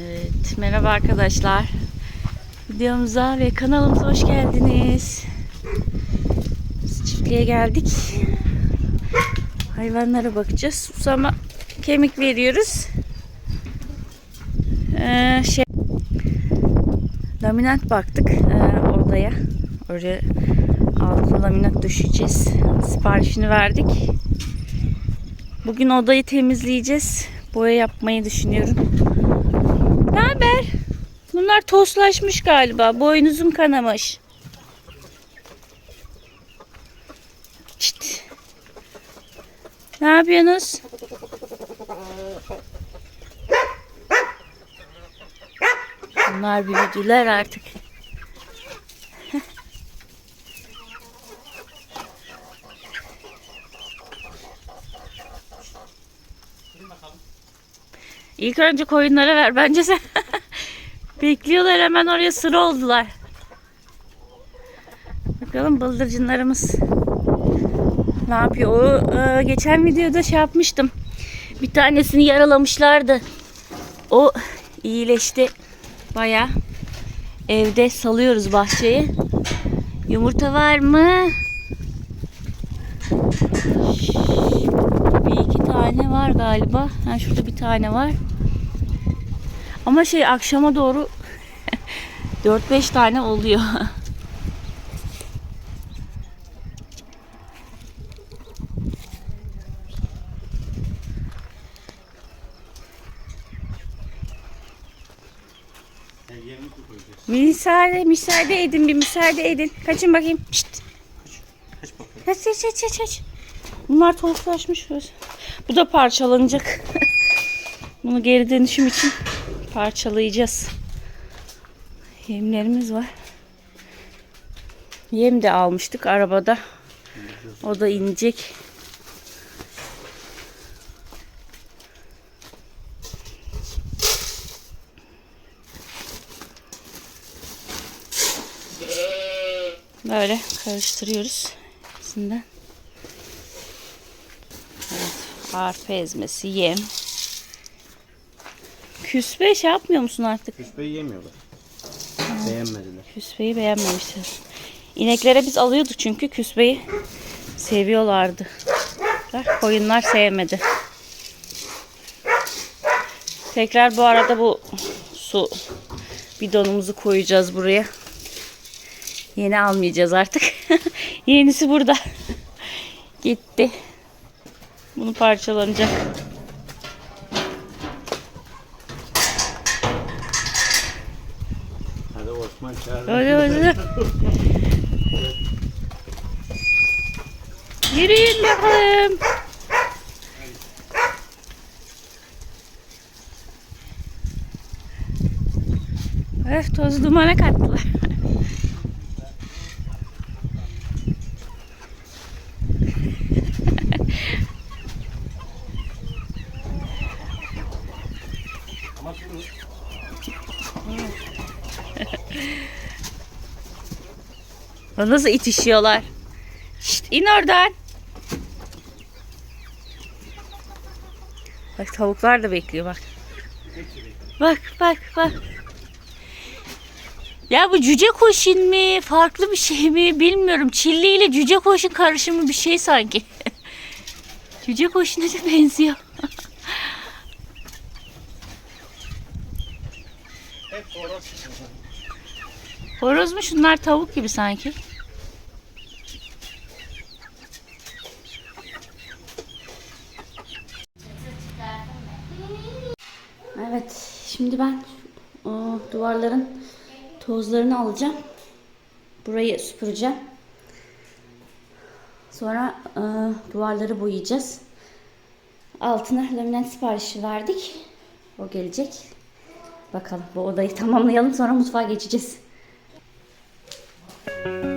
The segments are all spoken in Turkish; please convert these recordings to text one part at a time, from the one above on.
Evet, merhaba arkadaşlar. Videomuza ve kanalımıza hoş geldiniz. Biz çiftliğe geldik. Hayvanlara bakacağız. Susama kemik veriyoruz. Ee, şey laminat baktık ee, odaya. Oraya altı laminat düşeceğiz. Siparişini verdik. Bugün odayı temizleyeceğiz. Boya yapmayı düşünüyorum. Haber? Bunlar toslaşmış galiba. Boynuzum kanamış. Şşt. Ne yapıyorsunuz? Bunlar büyüdüler artık. İlk önce koyunlara ver. Bence sen bekliyorlar hemen oraya sıra oldular. Bakalım bıldırcınlarımız ne yapıyor? O e, geçen videoda şey yapmıştım. Bir tanesini yaralamışlardı. O iyileşti. Baya evde salıyoruz bahçeyi. Yumurta var mı? Bir iki tane var galiba. Ha, şurada bir tane var. Ama şey akşama doğru 4-5 tane oluyor. Müsaade, müsaade edin, bir müsaade edin. Kaçın bakayım. Şşt. Kaç. Kaç, kaç, kaç, kaç, kaç. Bunlar tavuklaşmış. Bu da parçalanacak. Bunu geri dönüşüm için parçalayacağız. Yemlerimiz var. Yem de almıştık arabada. O da inecek. Böyle karıştırıyoruz. İkisinden. Evet, arpa ezmesi, yem. Küspe şey yapmıyor musun artık? Küspeyi yemiyorlar. Beğenmediler. Küspeyi beğenmemişler. İneklere biz alıyorduk çünkü küspeyi seviyorlardı. Koyunlar sevmedi. Tekrar bu arada bu su bidonumuzu koyacağız buraya. Yeni almayacağız artık. Yenisi burada. Gitti. Bunu parçalanacak. Hadi. Hadi hadi. Yürüyün bakalım. Öf toz dumana kattılar. Nasıl itişiyorlar? Şşt in oradan. Bak tavuklar da bekliyor bak. Bak bak bak. Ya bu cüce koşun mu? Farklı bir şey mi? Bilmiyorum. Çilli ile cüce koşun karışımı bir şey sanki. cüce koşuna da benziyor. Hep. Horoz mu? Şunlar tavuk gibi sanki. Evet, şimdi ben o, duvarların tozlarını alacağım. Burayı süpüreceğim. Sonra e, duvarları boyayacağız. Altına laminat siparişi verdik. O gelecek. Bakalım bu odayı tamamlayalım sonra mutfağa geçeceğiz. thank you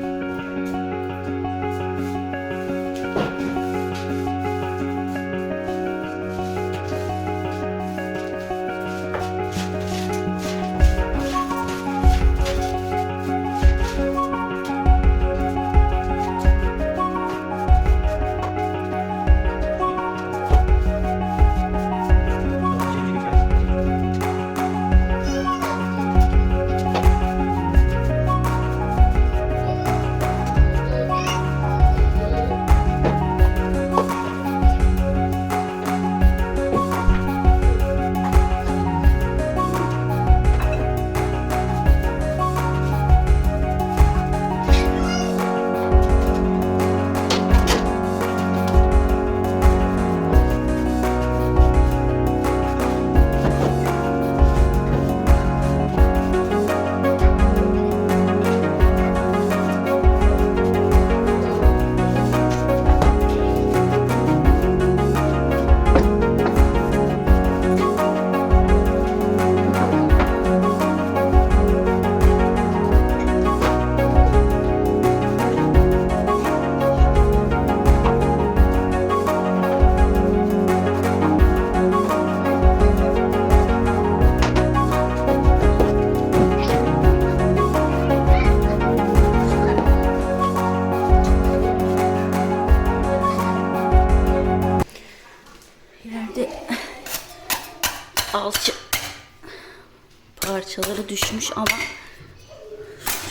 düşmüş ama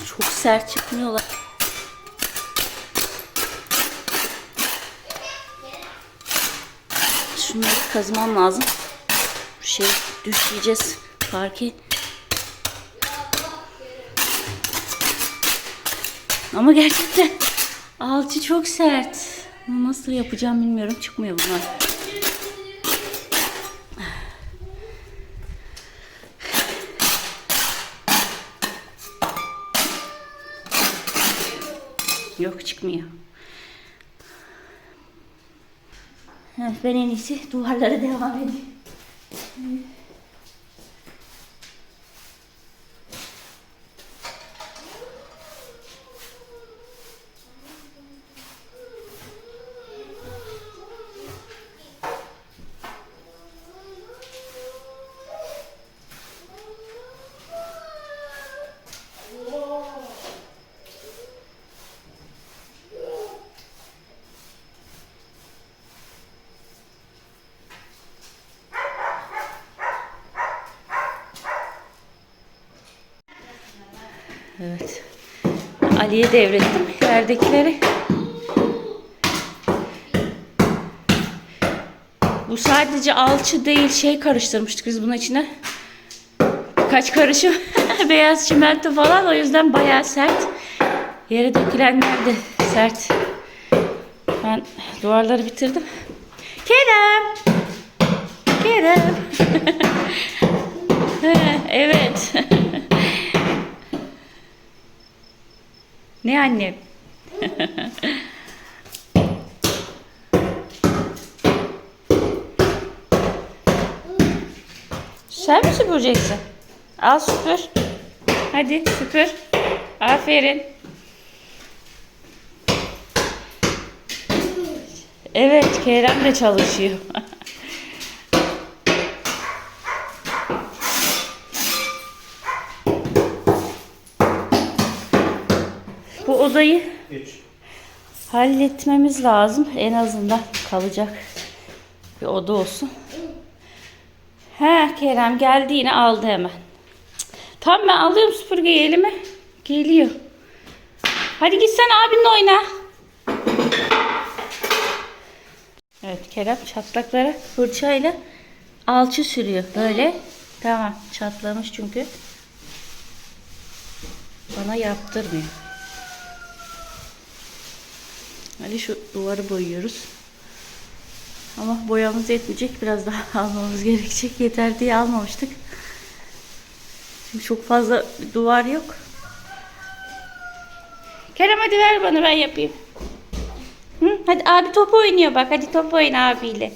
çok sert çıkmıyorlar. Şunları kazımam lazım. Şey düşeceğiz parke. Ama gerçekten alçı çok sert. Nasıl yapacağım bilmiyorum. Çıkmıyor bunlar. Çıkmıyor. Ben en iyisi duvarlara devam edeyim. Evet. Ali'ye devrettim yerdekileri. Bu sadece alçı değil şey karıştırmıştık biz bunun içine. Kaç karışım beyaz çimento falan o yüzden bayağı sert. Yere dökülenler de sert. Ben duvarları bitirdim. Kerem! Kerem! evet. Ne annem? Sen mi süpüreceksin? Al süpür. Hadi süpür. Aferin. Evet Kerem de çalışıyor. Bu odayı Geç. halletmemiz lazım. En azından kalacak bir oda olsun. He Kerem geldi yine aldı hemen. Tamam ben alıyorum süpürgeyi elime. Geliyor. Hadi git sen abinle oyna. Evet Kerem çatlaklara fırçayla alçı sürüyor. Böyle. Tamam çatlamış çünkü. Bana yaptırmıyor. Hadi şu duvarı boyuyoruz. Ama boyamız yetmeyecek. Biraz daha almamız gerekecek. Yeter diye almamıştık. Şimdi çok fazla duvar yok. Kerem hadi ver bana ben yapayım. Hı? Hadi abi top oynuyor bak. Hadi top oyna abiyle.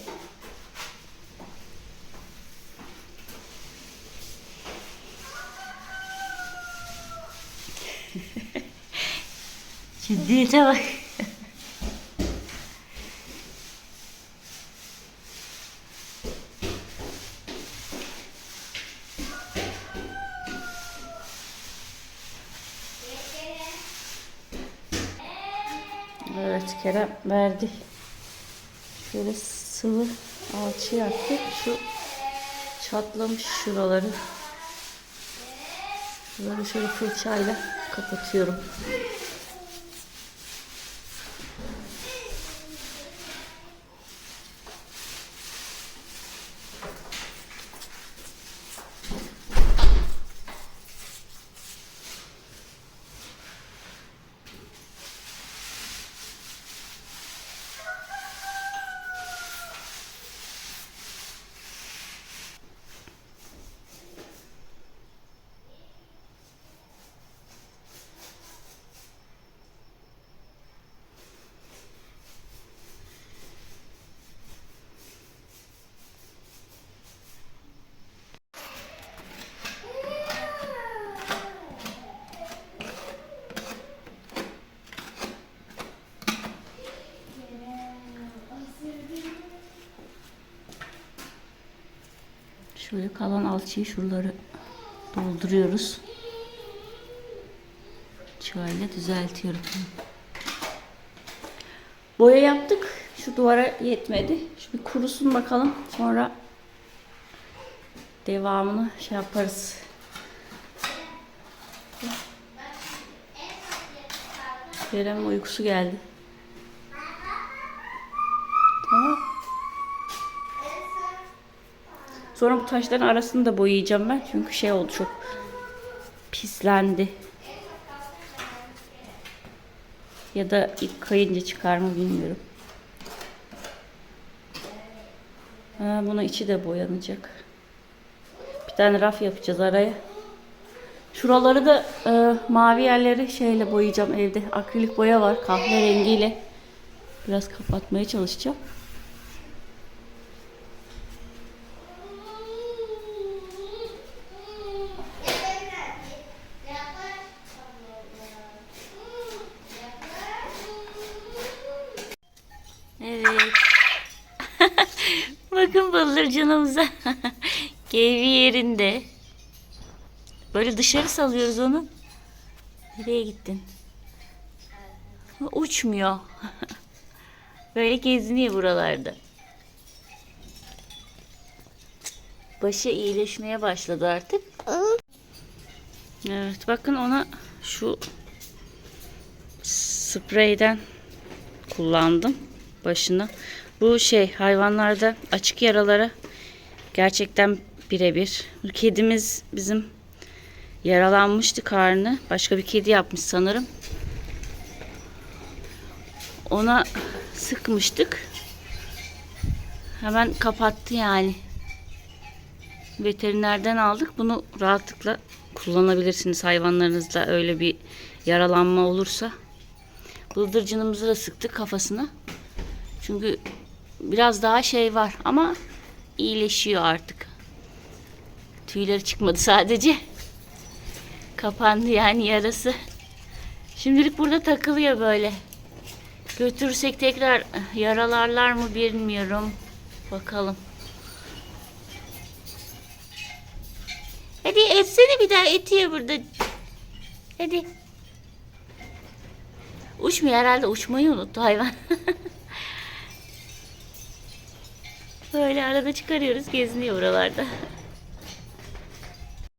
Ciddiyete bak. Evet Kerem verdi. Şöyle sıvı alçı yaptı. Şu çatlamış şuraları. Şuraları şöyle fırçayla kapatıyorum. Şöyle kalan alçıyı şuraları dolduruyoruz. Çayla düzeltiyorum. Boya yaptık. Şu duvara yetmedi. Bir kurusun bakalım. Sonra devamını şey yaparız. Kerem'in uykusu geldi. Sonra bu taşların arasını da boyayacağım ben. Çünkü şey oldu çok pislendi. Ya da ip kayınca çıkar mı bilmiyorum. Ha, bunun içi de boyanacak. Bir tane raf yapacağız araya. Şuraları da e, mavi yerleri şeyle boyayacağım evde. Akrilik boya var kahverengiyle. Biraz kapatmaya çalışacağım. Evet. Bakın bıldırcınımıza. Keyfi yerinde. Böyle dışarı salıyoruz onu. Nereye gittin? Uçmuyor. Böyle geziniyor buralarda. Başı iyileşmeye başladı artık. Evet bakın ona şu spreyden kullandım başına. Bu şey hayvanlarda açık yaralara gerçekten birebir. Kedimiz bizim yaralanmıştı karnı. Başka bir kedi yapmış sanırım. Ona sıkmıştık. Hemen kapattı yani. Veterinerden aldık. Bunu rahatlıkla kullanabilirsiniz hayvanlarınızda öyle bir yaralanma olursa. Bıldırcınımızı da sıktık kafasına. Çünkü biraz daha şey var ama iyileşiyor artık. Tüyleri çıkmadı sadece. Kapandı yani yarası. Şimdilik burada takılıyor böyle. Götürürsek tekrar yaralarlar mı bilmiyorum. Bakalım. Hadi etsene bir daha etiyor burada. Hadi. Uçmuyor herhalde uçmayı unuttu hayvan. Böyle arada çıkarıyoruz geziniyor buralarda.